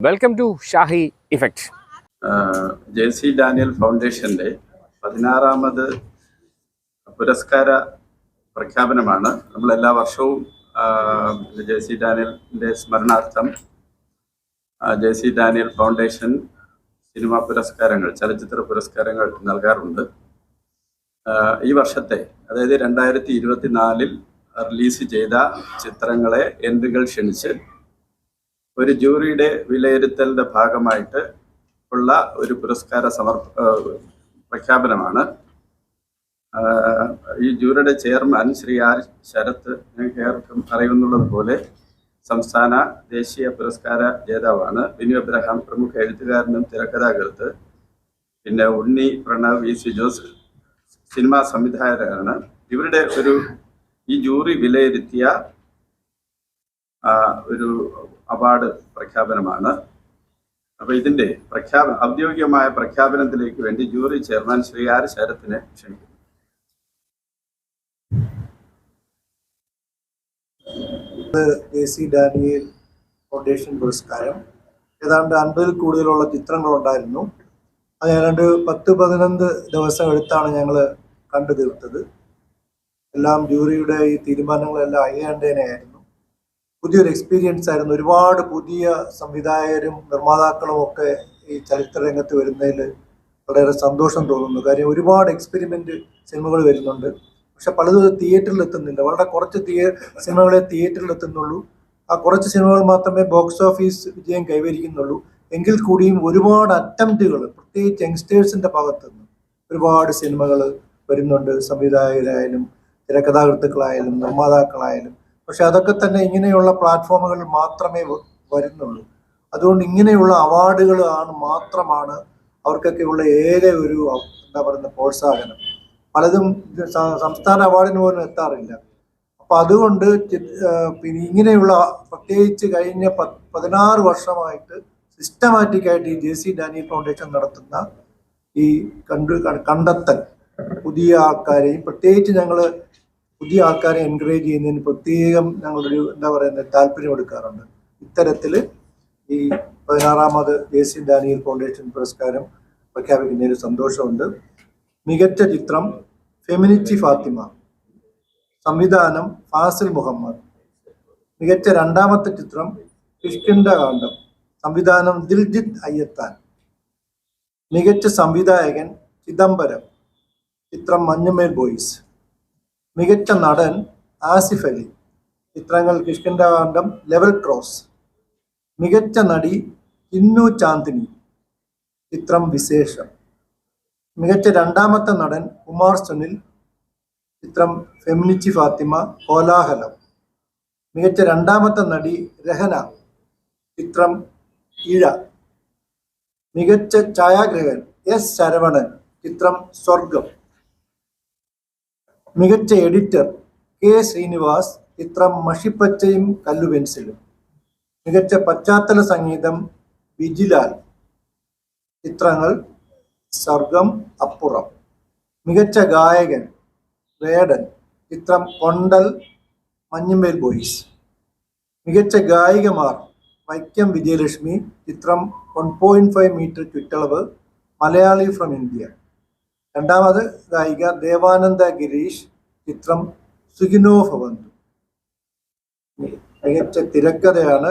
Welcome to Shahi effect J C Daniel ഫൗണ്ടേഷന്റെ പതിനാറാമത് പുരസ്കാര പ്രഖ്യാപനമാണ്. നമ്മൾ എല്ലാ വർഷവും ജെ സി ഡാനിയലിന്റെ സ്മരണാർത്ഥം J C Daniel foundation cinema പുരസ്കാരങ്ങൾ ചലച്ചിത്ര പുരസ്കാരങ്ങൾ നൽകാറുണ്ട്. ഈ വർഷത്തെ അതായത് രണ്ടായിരത്തി ഇരുപത്തിനാലിൽ റിലീസ് ചെയ്ത ചിത്രങ്ങളെ എൻട്രികൾ ക്ഷണിച്ച് ഒരു ജൂറിയുടെ വിലയിരുത്തലിന്റെ ഭാഗമായിട്ട് ഉള്ള ഒരു പുരസ്കാര സമർപ്പ പ്രഖ്യാപനമാണ്. ഈ ജൂറിയുടെ ചെയർമാൻ ശ്രീ ആർ ശരത് ഏവർക്കും അറിയുന്നുള്ളത് പോലെ സംസ്ഥാന ദേശീയ പുരസ്കാര ജേതാവാണ്. ബിനു അബ്രഹാം പ്രമുഖ എഴുത്തുകാരനും തിരക്കഥാകൃത്ത്. പിന്നെ Unni Pranav V C Jose cinema സംവിധായകരാണ് ഇവരുടെ ഒരു ഈ ജൂറി വിലയിരുത്തിയ ഒരു അവാർഡ് പ്രഖ്യാപനമാണ്. അപ്പൊ ഇതിന്റെ പ്രഖ്യാപ ഔദ്യോഗികമായ പ്രഖ്യാപനത്തിലേക്ക് വേണ്ടി ജൂറി ചെയർമാൻ ശ്രീ ആർ ശരത്തിനെ ക്ഷണിക്കുന്നു. കെ സി ഡാനിയൽ ഫൗണ്ടേഷൻ പുരസ്കാരം. ഏതാണ്ട് അൻപതിൽ കൂടുതലുള്ള ചിത്രങ്ങളുണ്ടായിരുന്നു. അത് ഏതാണ്ട് പത്ത് പതിനൊന്ന് ദിവസം എടുത്താണ് ഞങ്ങൾ കണ്ടു തീർത്തത്. എല്ലാം ജൂറിയുടെ ഈ തീരുമാനങ്ങളെല്ലാം അയ്യാണ്ടേനായിരുന്നു പുതിയൊരു എക്സ്പീരിയൻസ് ആയിരുന്നു. ഒരുപാട് പുതിയ സംവിധായകരും നിർമ്മാതാക്കളും ഒക്കെ ഈ ചലച്ചിത്ര രംഗത്ത് വരുന്നതിൽ വളരെ സന്തോഷം തോന്നുന്നു. കാര്യം ഒരുപാട് എക്സ്പെരിമെന്റ് സിനിമകൾ വരുന്നുണ്ട്. പക്ഷെ പലതും തിയേറ്ററിൽ എത്തുന്നില്ല. വളരെ കുറച്ച് തിയേ സിനിമകളെ തിയേറ്ററിൽ എത്തുന്നുള്ളൂ. ആ കുറച്ച് സിനിമകൾ മാത്രമേ ബോക്സ് ഓഫീസ് വിജയം കൈവരിക്കുന്നുള്ളൂ. എങ്കിൽ കൂടിയും ഒരുപാട് അറ്റംപ്റ്റുകൾ പ്രത്യേകിച്ച് യങ്സ്റ്റേഴ്സിന്റെ ഭാഗത്തുനിന്ന് ഒരുപാട് സിനിമകൾ വരുന്നുണ്ട്. സംവിധായകരായാലും തിരക്കഥാകൃത്തുക്കളായാലും നിർമ്മാതാക്കളായാലും. പക്ഷെ അതൊക്കെ തന്നെ ഇങ്ങനെയുള്ള പ്ലാറ്റ്ഫോമുകളിൽ മാത്രമേ വരുന്നുള്ളൂ. അതുകൊണ്ട് ഇങ്ങനെയുള്ള അവാർഡുകൾ ആണ് മാത്രമാണ് അവർക്കൊക്കെ ഉള്ള ഏക ഒരു എന്താ പറയുന്ന പ്രോത്സാഹനം. പലതും സംസ്ഥാന അവാർഡിന് പോലും എത്താറില്ല. അപ്പൊ അതുകൊണ്ട് പിന്നെ ഇങ്ങനെയുള്ള പ്രത്യേകിച്ച് കഴിഞ്ഞ പതിനാറ് വർഷമായിട്ട് സിസ്റ്റമാറ്റിക് ആയിട്ട് ഈ ജെ സി ഡാനിയൽ ഫൗണ്ടേഷൻ നടത്തുന്ന ഈ കണ്ടു കണ്ടെത്തൽ പുതിയ ആൾക്കാരെയും പ്രത്യേകിച്ച് ഞങ്ങൾ പുതിയ ആൾക്കാരെ എൻകറേജ് ചെയ്യുന്നതിന് പ്രത്യേകം ഞങ്ങളൊരു എന്താ പറയുന്നത് താല്പര്യം എടുക്കാറുണ്ട്. ഇത്തരത്തിൽ ഈ പതിനാറാമത് ജെ സി ഡാനിയൽ ഫൗണ്ടേഷൻ പുരസ്കാരം പ്രഖ്യാപിക്കുന്നതിൽ സന്തോഷമുണ്ട്. മികച്ച ചിത്രം ഫെമിനിറ്റി ഫാത്തിമ സംവിധാനം ഫാസിൽ മുഹമ്മദ്. മികച്ച രണ്ടാമത്തെ ചിത്രം കിഷ്കിന്ദകാന്ഡം സംവിധാനം ദിൽജിത്ത് അയ്യത്താൻ. മികച്ച സംവിധായകൻ ചിദംബരം ചിത്രം മഞ്ഞുമേൽ ബോയ്സ്. മികച്ച നടൻ ആസിഫ് അലി. ചിത്രങ്ങൾ കിഷ്കിന്ദകാന്ഡം ലെവൽ ക്രോസ്. മികച്ച നടി ഇന്നു ചാന്ദിനി. ചിത്രം വിശേഷം. മികച്ച രണ്ടാമത്തെ നടൻ കുമാർ സുനിൽ. ചിത്രം ഫെമിനിച്ചി ഫാത്തിമ കോലാഹലം. മികച്ച രണ്ടാമത്തെ നടി രഹന. ചിത്രം ഇഴ. മികച്ച ഛായാഗ്രഹൻ എസ് ശരവണൻ. ചിത്രം സ്വർഗം മികച്ച എഡിറ്റർ കെ ശ്രീനിവാസ് ചിത്രം മഷിപ്പച്ചയും കല്ലുപെൻസിലും. മികച്ച പശ്ചാത്തല സംഗീതം വിജിലാൽ. ചിത്രങ്ങൾ സ്വർഗം അപ്പുറം. മികച്ച ഗായകൻ വേടൻ. ചിത്രം കൊണ്ടൽ മഞ്ഞുമേൽ ബോയ്സ്. മികച്ച ഗായികമാർ വൈക്കം വിജയലക്ഷ്മി. ചിത്രം വൺ പോയിന്റ് ഫൈവ് മീറ്റർ ചുറ്റളവ് മലയാളി ഫ്രം ഇന്ത്യ രണ്ടാമത് ഗായിക ദേവാനന്ദ ഗിരീഷ് ചിത്രം സുഖിനോ ഭവന്തു. മികച്ച തിരക്കഥയാണ്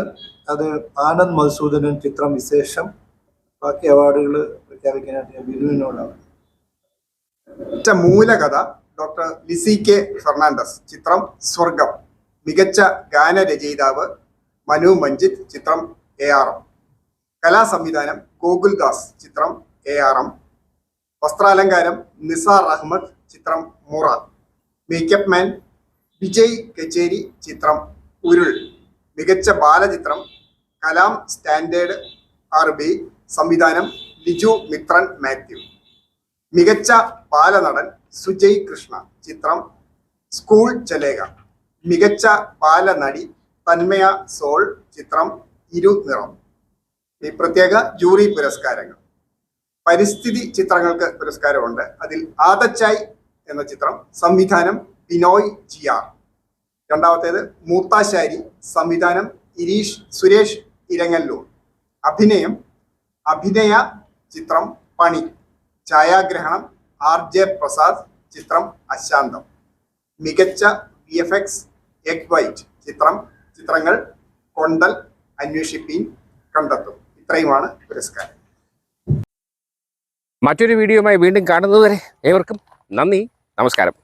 അത് ആനന്ദ് മധുസൂദനൻ ചിത്രം വിശേഷം. ബാക്കി അവാർഡുകൾ പ്രഖ്യാപിക്കാനായിട്ട് ഞാൻ ബിരുവിനോടാണ് മികച്ച മൂലകഥ ഡോക്ടർ ലിസി കെ ഫെർണാണ്ടസ് ചിത്രം സ്വർഗം. മികച്ച ഗാനരചയിതാവ് മനു മഞ്ജിത് ചിത്രം എ ആർ എം. കലാസംവിധാനം ഗോകുൽദാസ് ചിത്രം എ ആർ എം. വസ്ത്രാലങ്കാരം നിസാർ അഹമ്മദ് ചിത്രം മുറാദ് മേക്കപ്പ് മാൻ വിജയ് കച്ചേരി ചിത്രം ഉരുൾ. മികച്ച ബാലചിത്രം കലാം സ്റ്റാൻഡേർഡ് ആർ ബി സംവിധാനം ലിജു മിത്രൻ മാത്യു. മികച്ച ബാലനടൻ സുജയ് കൃഷ്ണ ചിത്രം സ്കൂൾ ചലേക. മികച്ച ബാലനടി തന്മയ സോൾ ചിത്രം ഇരു നിറം. ഈ പ്രത്യേക ജൂറി പുരസ്കാരങ്ങൾ. പരിസ്ഥിതി ചിത്രങ്ങൾക്ക് പുരസ്കാരമുണ്ട്. അതിൽ ആദച്ചായ് എന്ന ചിത്രം സംവിധാനം ബിനോയ് ജിയാർ. രണ്ടാമത്തേത് മൂത്താശാരി സംവിധാനം ഇരീഷ് സുരേഷ് ഇരങ്ങല്ലൂർ. അഭിനയം അഭിനയ ചിത്രം പണി. ഛായാഗ്രഹണം ആർ ജെ പ്രസാദ് ചിത്രം അശാന്തം. മികച്ച V F X egg white ചിത്രം ചിത്രങ്ങൾ കൊണ്ടൽ അന്വേഷിപ്പീൻ കണ്ടെത്തും. ഇത്രയുമാണ് പുരസ്കാരം. മറ്റൊരു വീഡിയോയുമായി വീണ്ടും കാണുന്നതുവരെ ഏവർക്കും നന്ദി നമസ്കാരം.